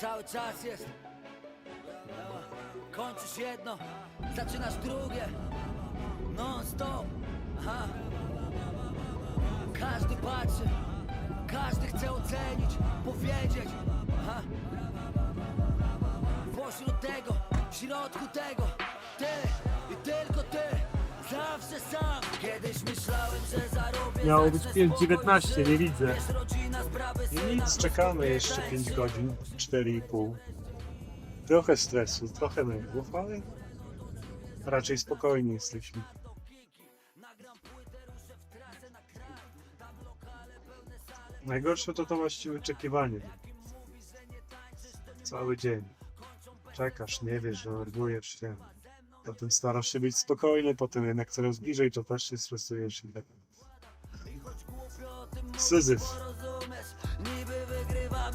cały czas jest. Kończysz jedno, zaczynasz drugie. Non stop. Aha. Każdy patrzy, każdy chce ocenić, powiedzieć. Aha. Pośród tego, w środku tego, ty i tylko ty. Zawsze sam. Kiedyś myślałem, że zarobię Miało być zacznę 5.19, spokojnie nie widzę. Nic, czekamy jeszcze 5 godzin, 4,5. Trochę stresu, trochę nerwów, ale raczej spokojni jesteśmy. Najgorsze to to właściwie oczekiwanie. Cały dzień. Czekasz, nie wiesz, denerwujesz się. Potem starasz się być spokojny, potem jednak coraz bliżej, to też się stresujesz i tak. Syzyf.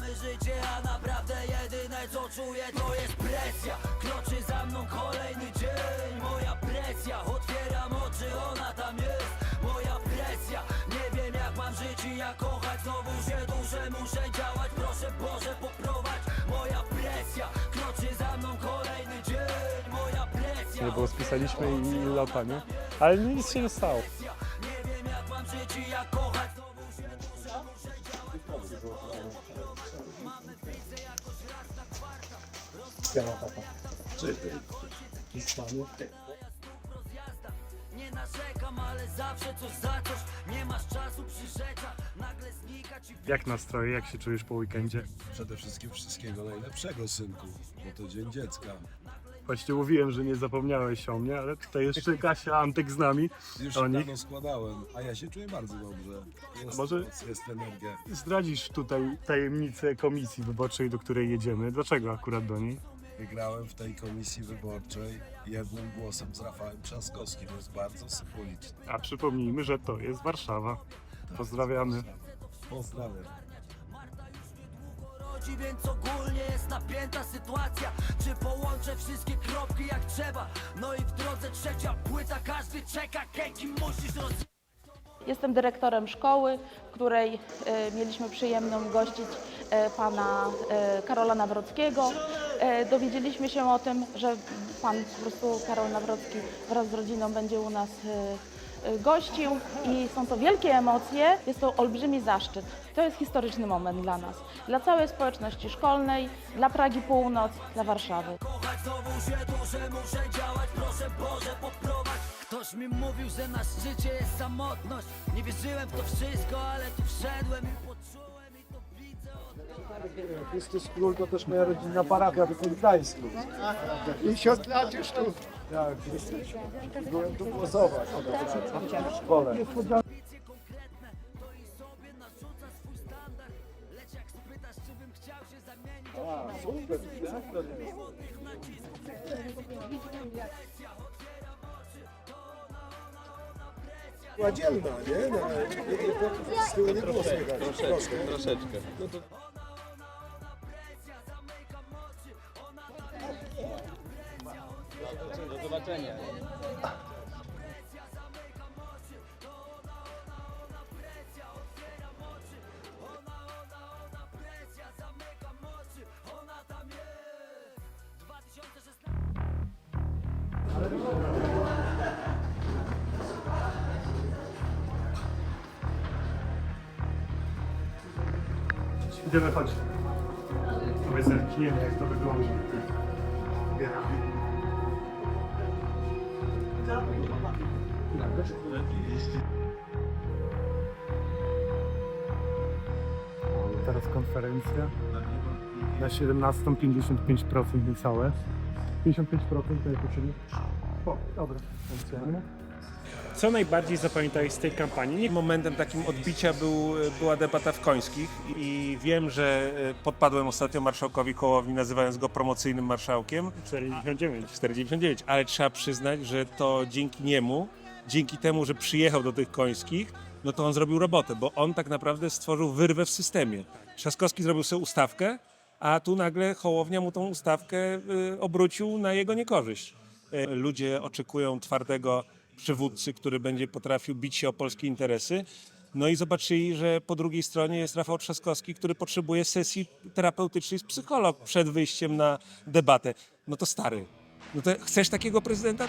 Wygrywamy życie, a naprawdę jedyne co czuję to jest presja. Kroczy za mną kolejny dzień. Moja presja, otwieram oczy, ona tam jest. Moja presja, nie wiem jak mam żyć i jak kochać. Znowu się duszę, muszę działać, proszę Boże poprowadź. Moja presja, kroczy za mną kolejny dzień. Moja presja, Nie, bo spisaliśmy i lata, nie? Ale nic się nie stało. Nie narzekam, ale zawsze coś za coś Nie masz czasu przy rzeczach Nagle znika ci Jak nastroje, jak się czujesz po weekendzie? Przede wszystkim wszystkiego najlepszego, synku, bo to Dzień Dziecka. Właśnie mówiłem, że nie zapomniałeś o mnie, ale tutaj jeszcze Kasia Antek z nami. Już O się nich? dawno składałem, a ja się czuję bardzo dobrze. Jest Może- moc, jest energia. Zdradzisz tutaj tajemnicę komisji wyborczej, do której jedziemy. Dlaczego akurat do niej? Wygrałem w tej komisji wyborczej jednym głosem z Rafałem Trzaskowskim. Jest bardzo symboliczne. A przypomnijmy, że to jest Warszawa. Pozdrawiamy. Pozdrawiam. rodzi Więc ogólnie jest napięta sytuacja Czy połączę wszystkie kropki jak trzeba No i w drodze trzecia płyta Każdy czeka, Keki musisz roz... Jestem dyrektorem szkoły, w której e, mieliśmy przyjemność gościć e, pana e, Karola Nawrockiego. E, dowiedzieliśmy się o tym, że pan po prostu Karol Nawrocki wraz z rodziną będzie u nas e, e, gościł i są to wielkie emocje. Jest to olbrzymi zaszczyt. To jest historyczny moment dla nas, dla całej społeczności szkolnej, dla Pragi Północ, dla Warszawy. kochać Znowu się duszę, muszę działać Proszę Boże poprowadź Ktoś mi mówił, że na szczycie jest samotność Nie wierzyłem w to wszystko, ale tu wszedłem i poczułem Chrystus Król to też moja rodzinna parafia w Gdańsku. 50 lat już tu. Tak, byłem tu głosować w szkole. i A, super, nie? Była dzielna, nie? Tyłu nie było słychać. Troszeczkę, troszeczkę. No to Idziemy, chodź. Powiedz, zerkniemy, jak to wygląda. O, Teraz konferencja. Na 17 55% niecałe. 55% to jest. O, dobra, funkcjonuje. Co najbardziej zapamiętałeś z tej kampanii? Momentem takim odbicia był, była debata w Końskich i wiem, że e, podpadłem ostatnio marszałkowi Kołowi, nazywając go promocyjnym marszałkiem. 4,99. 4,99, ale trzeba przyznać, że to dzięki niemu, dzięki temu, że przyjechał do tych Końskich, no to on zrobił robotę, bo on tak naprawdę stworzył wyrwę w systemie. Trzaskowski zrobił sobie ustawkę, a tu nagle Hołownia mu tą ustawkę y, obrócił na jego niekorzyść. Y, Ludzie oczekują twardego przywódcy, który będzie potrafił bić się o polskie interesy. No i zobaczyli, że po drugiej stronie jest Rafał Trzaskowski, który potrzebuje sesji terapeutycznej z psycholog przed wyjściem na debatę. No to stary, no to chcesz takiego prezydenta?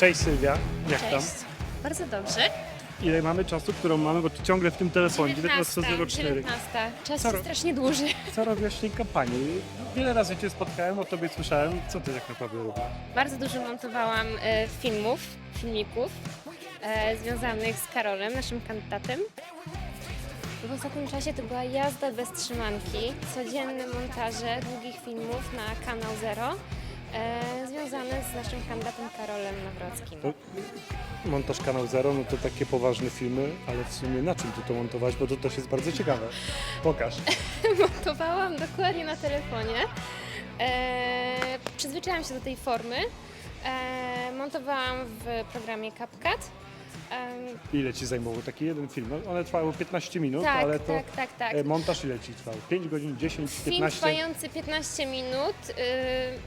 Cześć Sylwia, jak tam? Cześć. Bardzo dobrze. Ile mamy czasu, którą mamy, bo ciągle w tym telefonie, 19, 19.04. 19. Czas Co ro- strasznie dłuży. Co robisz w tej kampanii? Wiele razy Cię spotkałem, o Tobie słyszałem. Co Ty tak naprawdę robisz? Bardzo dużo montowałam e, filmów, filmików e, związanych z Karolem, naszym kandydatem. W ostatnim czasie to była jazda bez trzymanki, codzienne montaże długich filmów na kanał Zero, e, związane z naszym kandydatem Karolem Nawrockim. To montaż Kanał Zero, no to takie poważne filmy, ale w sumie na czym Ty to montować, bo to też jest bardzo ciekawe. Pokaż. montowałam dokładnie na telefonie. E, przyzwyczaiłam się do tej formy. E, montowałam w programie CapCut. E, Ile Ci zajmował taki jeden film? No, One trwały 15 minut, tak, ale to tak, tak, tak. e, montaż ile Ci trwał? 5 godzin, 10, Film 15? trwający 15 minut,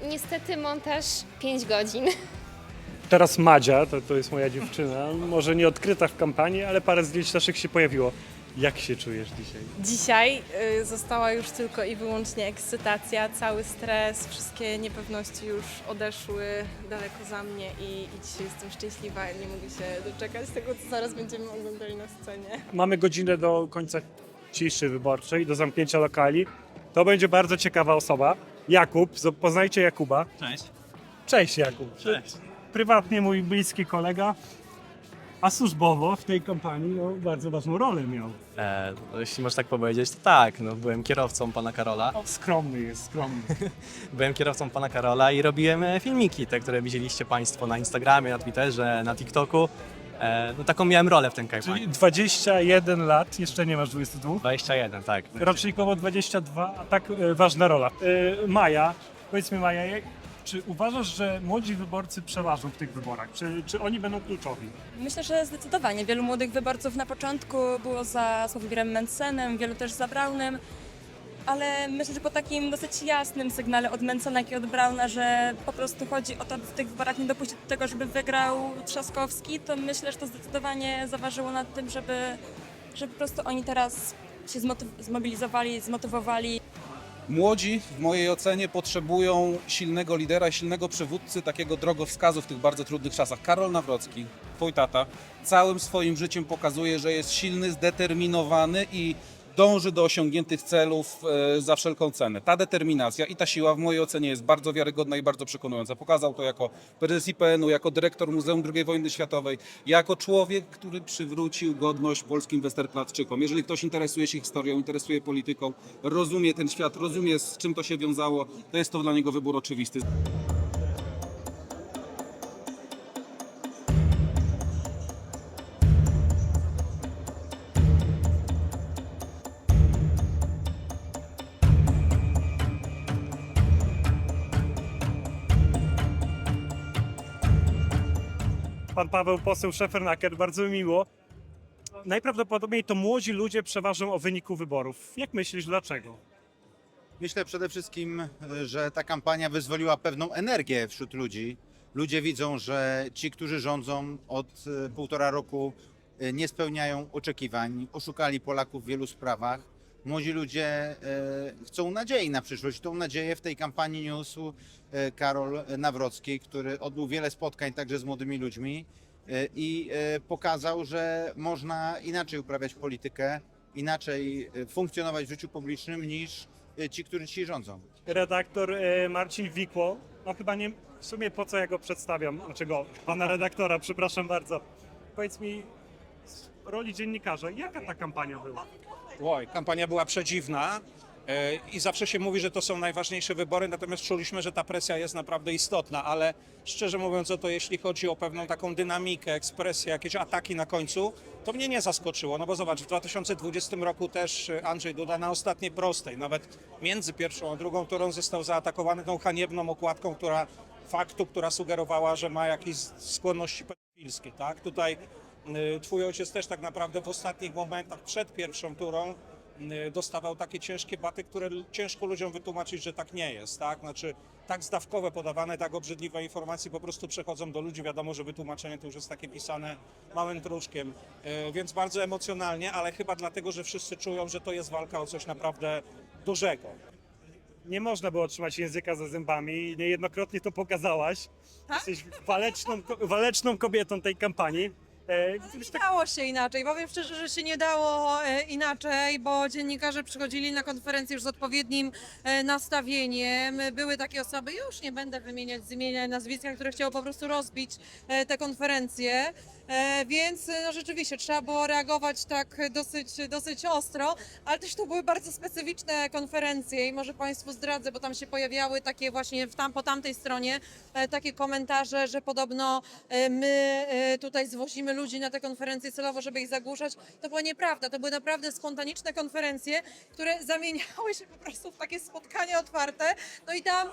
y, niestety montaż 5 godzin. Teraz Madzia, to, to jest moja dziewczyna, może nie odkryta w kampanii, ale parę zdjęć naszych się pojawiło. Jak się czujesz dzisiaj? Dzisiaj y, została już tylko i wyłącznie ekscytacja, cały stres, wszystkie niepewności już odeszły daleko za mnie i, i dzisiaj jestem szczęśliwa i nie mogę się doczekać tego, co zaraz będziemy oglądali na scenie. Mamy godzinę do końca ciszy wyborczej, do zamknięcia lokali. To będzie bardzo ciekawa osoba. Jakub, zo- poznajcie Jakuba. Cześć. Cześć Jakub. Cześć. Prywatnie mój bliski kolega, a służbowo w tej kampanii no, bardzo ważną rolę miał. E, no, jeśli można tak powiedzieć, to tak, no, byłem kierowcą pana Karola. O, skromny jest, skromny. Byłem kierowcą pana Karola i robiłem e, filmiki, te, które widzieliście państwo na Instagramie, na Twitterze, na TikToku. E, no taką miałem rolę w tej kampanii. Czyli 21 lat, jeszcze nie masz 22. 21, tak. Rocznikowo 22, a tak e, ważna rola. E, Maja, powiedz mi Maja, jak, czy uważasz, że młodzi wyborcy przeważą w tych wyborach? Czy, czy oni będą kluczowi? Myślę, że zdecydowanie. Wielu młodych wyborców na początku było za Sławomirem Mencenem, wielu też za Braunem, ale myślę, że po takim dosyć jasnym sygnale od Mencena, i od Brauna, że po prostu chodzi o to, by w tych wyborach nie dopuścić do tego, żeby wygrał Trzaskowski, to myślę, że to zdecydowanie zaważyło nad tym, żeby, żeby po prostu oni teraz się zmobilizowali, zmotywowali Młodzi, w mojej ocenie, potrzebują silnego lidera, silnego przywódcy, takiego drogowskazu w tych bardzo trudnych czasach. Karol Nawrocki, twój tata, całym swoim życiem pokazuje, że jest silny, zdeterminowany i dąży do osiągniętych celów e, za wszelką cenę. Ta determinacja i ta siła w mojej ocenie jest bardzo wiarygodna i bardzo przekonująca. Pokazał to jako prezes IPN-u, jako dyrektor Muzeum II wojny światowej, jako człowiek, który przywrócił godność polskim westerplatczykom. Jeżeli ktoś interesuje się historią, interesuje polityką, rozumie ten świat, rozumie z czym to się wiązało, to jest to dla niego wybór oczywisty. Paweł, poseł Szefernaker, bardzo mi miło. Najprawdopodobniej to młodzi ludzie przeważą o wyniku wyborów. Jak myślisz, dlaczego? Myślę przede wszystkim, że ta kampania wyzwoliła pewną energię wśród ludzi. Ludzie widzą, że ci, którzy rządzą od e, półtora roku, e, nie spełniają oczekiwań, oszukali Polaków w wielu sprawach. Młodzi ludzie e, chcą nadziei na przyszłość. Tą nadzieję w tej kampanii niósł Karol Nawrocki, który odbył wiele spotkań także z młodymi ludźmi i e, pokazał, że można inaczej uprawiać politykę, inaczej e, funkcjonować w życiu publicznym niż e, ci, którzy dzisiaj rządzą. Redaktor e, Marcin Wikło, no chyba nie, w sumie po co ja go przedstawiam, znaczy go, pana redaktora, przepraszam bardzo. Powiedz mi, z roli dziennikarza, jaka ta kampania była? Oj, kampania była przedziwna e, i zawsze się mówi, że to są najważniejsze wybory, natomiast czuliśmy, że ta presja jest naprawdę istotna, ale szczerze mówiąc, o to jeśli chodzi o pewną taką dynamikę, ekspresję, jakieś ataki na końcu, to mnie nie zaskoczyło, no bo zobacz, w 2020 roku też e, Andrzej Duda na ostatniej prostej, nawet między pierwszą a drugą turą został zaatakowany tą haniebną okładką, która faktu, która sugerowała, że ma jakieś skłonności pedofilskie, tak? Tutaj y, twój ojciec też tak naprawdę w ostatnich momentach przed pierwszą turą dostawał takie ciężkie baty, które ciężko ludziom wytłumaczyć, że tak nie jest, tak? Znaczy tak zdawkowe podawane, tak obrzydliwe informacje po prostu przechodzą do ludzi. Wiadomo, że wytłumaczenie to już jest takie pisane małym druczkiem, y, więc bardzo emocjonalnie, ale chyba dlatego, że wszyscy czują, że to jest walka o coś naprawdę dużego. Nie można było trzymać języka za zębami. Niejednokrotnie to pokazałaś. Jesteś waleczną, waleczną kobietą tej kampanii. E, gdybyś tak Dało się inaczej. Powiem szczerze, że się nie dało e, inaczej, bo dziennikarze przychodzili na konferencję już z odpowiednim e, nastawieniem. Były takie osoby, już nie będę wymieniać z imienia i nazwiska, które chciały po prostu rozbić e, te konferencje. E, Więc e, no rzeczywiście trzeba było reagować tak dosyć, dosyć ostro, ale też to były bardzo specyficzne konferencje i może Państwu zdradzę, bo tam się pojawiały takie właśnie tam, po tamtej stronie e, takie komentarze, że podobno my tutaj zwozimy ludzi na te konferencje celowo, żeby ich zagłuszać. To była nieprawda. To były naprawdę spontaniczne konferencje, które zamieniały się po prostu w takie spotkania otwarte. No i tam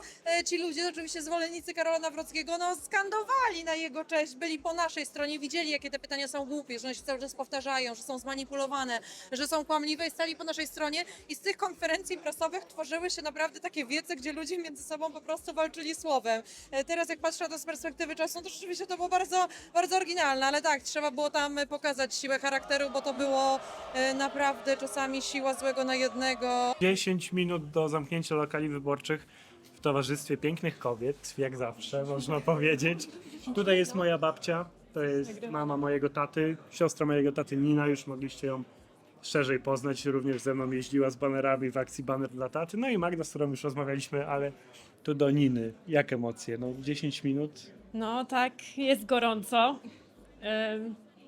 ci ludzie, oczywiście zwolennicy Karola Nawrockiego, no skandowali na jego cześć, byli po naszej stronie, widzieli jakie te pytania są głupie, że one się cały czas powtarzają, że są zmanipulowane, że są kłamliwe i stali po naszej stronie i z tych konferencji prasowych tworzyły się naprawdę takie wiece, gdzie ludzie między sobą po prostu walczyli słowem. E, Teraz jak patrzę na to z perspektywy czasu, to rzeczywiście to było bardzo, bardzo oryginalne, ale tak, trzeba było tam pokazać siłę charakteru, bo to było e, naprawdę czasami siła złego na jednego. 10 minut do zamknięcia lokali wyborczych w towarzystwie pięknych kobiet, jak zawsze można powiedzieć. Tutaj jest moja babcia, to jest mama mojego taty, siostra mojego taty Nina, już mogliście ją szerzej poznać, również ze mną jeździła z banerami w akcji Banner dla taty. No i Magda, z którą już rozmawialiśmy, ale tu do Niny. Jak emocje? No 10 minut. No tak, jest gorąco.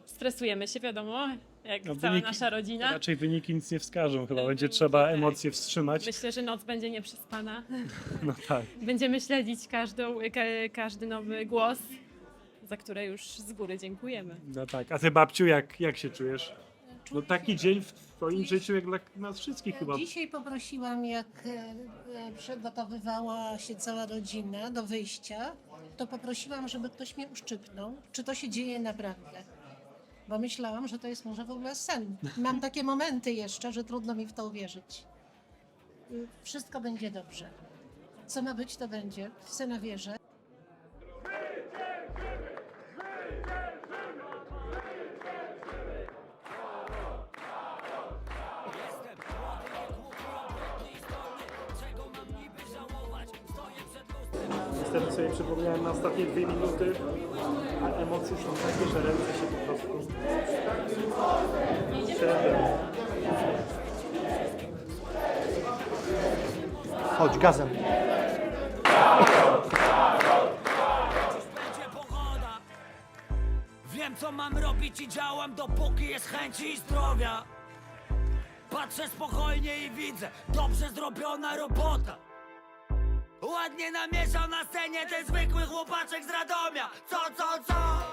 Stresujemy się, wiadomo, jak No, cała wyniki- nasza rodzina. Raczej wyniki nic nie wskażą, chyba będzie trzeba emocje wstrzymać. Myślę, że noc będzie nieprzespana. No tak. Będziemy śledzić każdą, każdy nowy głos, za które już z góry dziękujemy. No tak, a ty babciu, jak, jak się czujesz? No taki dzień w twoim życiu jak dla nas wszystkich chyba. Dzisiaj poprosiłam, jak e, e, przygotowywała się cała rodzina do wyjścia, to poprosiłam, żeby ktoś mnie uszczypnął, czy to się dzieje naprawdę. Bo myślałam, że to jest może w ogóle sen. Mam takie momenty jeszcze, że trudno mi w to uwierzyć. Y, Wszystko będzie dobrze. Co ma być, to będzie. W syna wierzę. Niestety sobie przypomniałem na ostatnie dwie minuty, a emocje są takie, że ręce się po prostu przebiorą. Chodź, gazem. Wiem co mam robić i działam dopóki jest chęci i zdrowia Patrzę spokojnie i widzę dobrze zrobiona robota Ładnie namieszał na scenie ten zwykły chłopaczek z Radomia Co, co, co?